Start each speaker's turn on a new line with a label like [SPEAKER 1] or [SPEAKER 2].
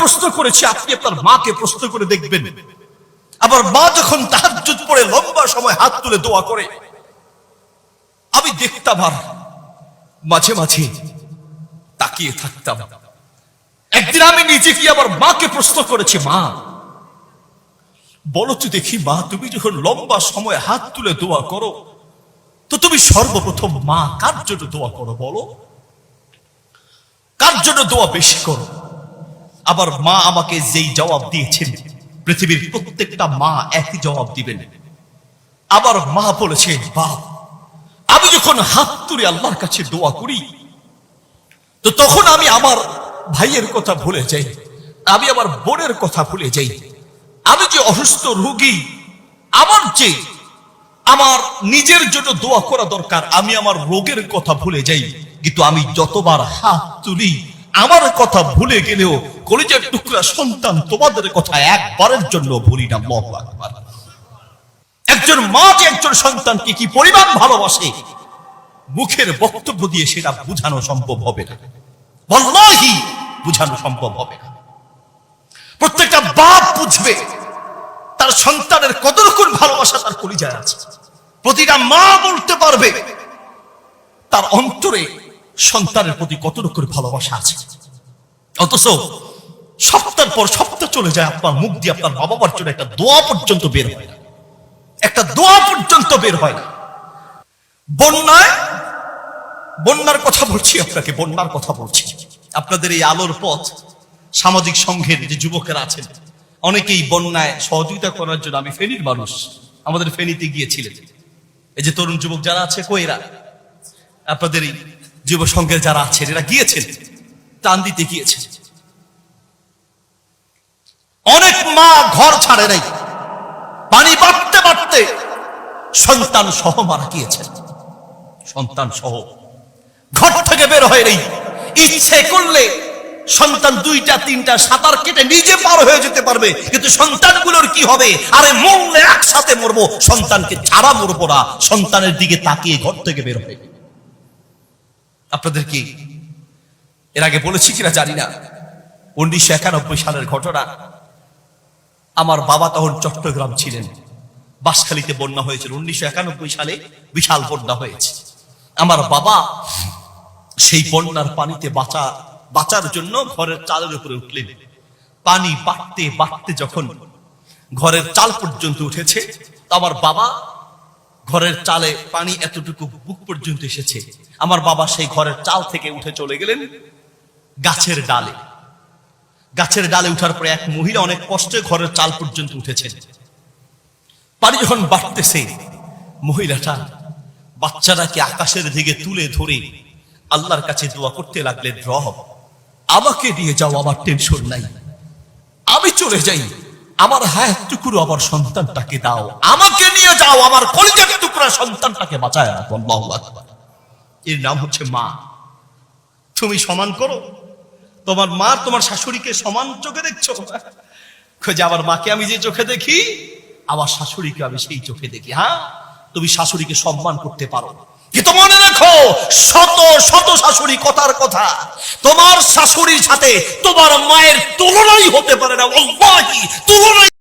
[SPEAKER 1] প্রশ্ন করেছি, আপনি আপনার মাকে প্রশ্ন করে দেখবেন। আবার মা যখন তাহাজ্জুদ পড়ে, লম্বা সময় হাত তুলে দোয়া করে। আমি দেখতাম আর মাঝে মাঝে তাকিয়ে থাকতাম। একদিন আমি নিজে কি আমার মাকে প্রশ্ন করেছি, মা, বলো তো দেখি মা, তুমি যখন লম্বা সময় হাত তুলে দোয়া করো, তো তুমি সর্বপ্রথম মা কার জন্য দোয়া করো বলো? কার জন্য দোয়া বেশি করো? আবার মা আমাকে যেই জবাব দিয়েছেন, পৃথিবীর প্রত্যেকটা মা একই জবাব দিবেন। আবার মা বলেছে, বাপ, আমি যখন হাত তুলে আল্লাহর কাছে দোয়া করি, তো তখন আমি আমার ভাইয়ের কথা ভুলে যাই, আমি আমার বোনের কথা ভুলে যাই। আমি যে অসুস্থ রোগী, আমার যে আমার নিজের জন্য দোয়া করা দরকার, আমি আমার রোগের কথা ভুলে যাই। কিন্তু আমি যতবার হাত তুলি আমার কথা ভুলে গেলেও কলিজার টুকরা সন্তান তোমাদের কথা একবারের জন্য ভুলি না আকবার। একজন মা যে একজন সন্তানকে কি পরিমাণ ভালোবাসে? মুখের বক্তব্য দিয়ে সেটা বোঝানো সম্ভব হবে না। বল্লাহি বোঝানো সম্ভব হবে না। প্রত্যেকটা বাপ বুঝবে, তার সন্তানের কত রকম ভালোবাসা তার কলিজায় আছে। প্রতিটা মা বলতে পারবে, তার অন্তরে সন্তানের প্রতি কত রকম ভালোবাসা আছে? অথচ সপ্তাহ পর সপ্তাহ চলে যায়, আপনার মুখ দিয়ে আপনার বাবা মার জন্য একটা দোয়া পর্যন্ত বের হয় না। একটা দোয়া পর্যন্ত বের হয় না। বন্যায়, বন্যার কথা বলছি, আপনাকে বন্যার কথা বলছি। আপনাদের এই আলোর পথ সামাজিক সংঘের যে যুবকেরা আছেন, অনেকেই বন্যায় সহযোগিতা করার জন্য, আমি ফেনীর মানুষ, আমাদের ফেনীতে গিয়েছিলেন। এই যে তরুণ যুবক যারা আছে কইরা আপনাদের এই যুব সংঘের যারা আছেন, এরা গিয়েছেন টান দিতে গিয়েছেন। অনেক মা ঘর ছাড়ে নাই। পানি বাড়তে বাড়তে সন্তান সহ মারা গিয়েছেন। সন্তান সহ ঘর থেকে বের হয় নেই। ইচ্ছে করলে সন্তান দুইটা, তিনটা, সাঁতার কেটে নিজে পার হয়ে যেতে পারবে। কিন্তু সন্তানগুলোর কি হবে? আরে মরলে একসাথে মরবো। সন্তানকে ছাড়া মরবো না। সন্তানের দিকে তাকিয়ে ঘর থেকে বের হয় আপনাদের কি এর আগে বলেছি কিনা জানি না। উনিশশো একানব্বই সালের ঘটনা। আমার বাবা তখন চট্টগ্রাম ছিলেন। বাসখালীতে বন্যা হয়েছিল। উনিশশো একানব্বই সালে বিশাল বন্যা হয়েছে। আমার বাবা সেই বন্যার পানিতে বাঁচা, বাঁচার জন্য ঘরের চালের উপরে উঠলেন। পানি বাড়তে বাড়তে যখন ঘরের চাল পর্যন্ত উঠেছে আমার বাবা ঘরের চালে পানি এতটুকু বুক পর্যন্ত এসেছে। আমার বাবা সেই ঘরের চাল থেকে উঠে চলে গেলেন গাছের ডালে। গাছের ডালে উঠার পরে এক মহিলা অনেক কষ্টে ঘরের চাল পর্যন্ত উঠেছেন। পানি যখন বাড়তেছে, মহিলাটা বাচ্চাটাকে আকাশের দিকে তুলে ধরে আল্লাহর কাছে দোয়া করতে লাগলেন, রব, আমাকে নিয়ে যাও, আমার টেনশন নাই। আমি চলে যাই। আমার হায়াত টুকুরো আমার সন্তানটাকে দাও। আমাকে নিয়ে যাও, আমার কলিজার টুকরা সন্তানটাকে বাঁচায় এর নাম হচ্ছে মা। তুমি সমান করো। তোমার মা তোমার শাশুড়িকে সমান চোখে দেখছ। যে আমার মাকে আমি যে চোখে দেখি, আমার শাশুড়িকে আমি সেই চোখে দেখি হ্যাঁ? তুমি শাশুড়িকে সম্মান করতে পারো। কিন্তু মনে রাখো, শত শত শাশুড়ি কথার কথা। তোমার শাশুড়ির সাথে তোমার মায়ের তুলনাই হতে পারে না তুলনাই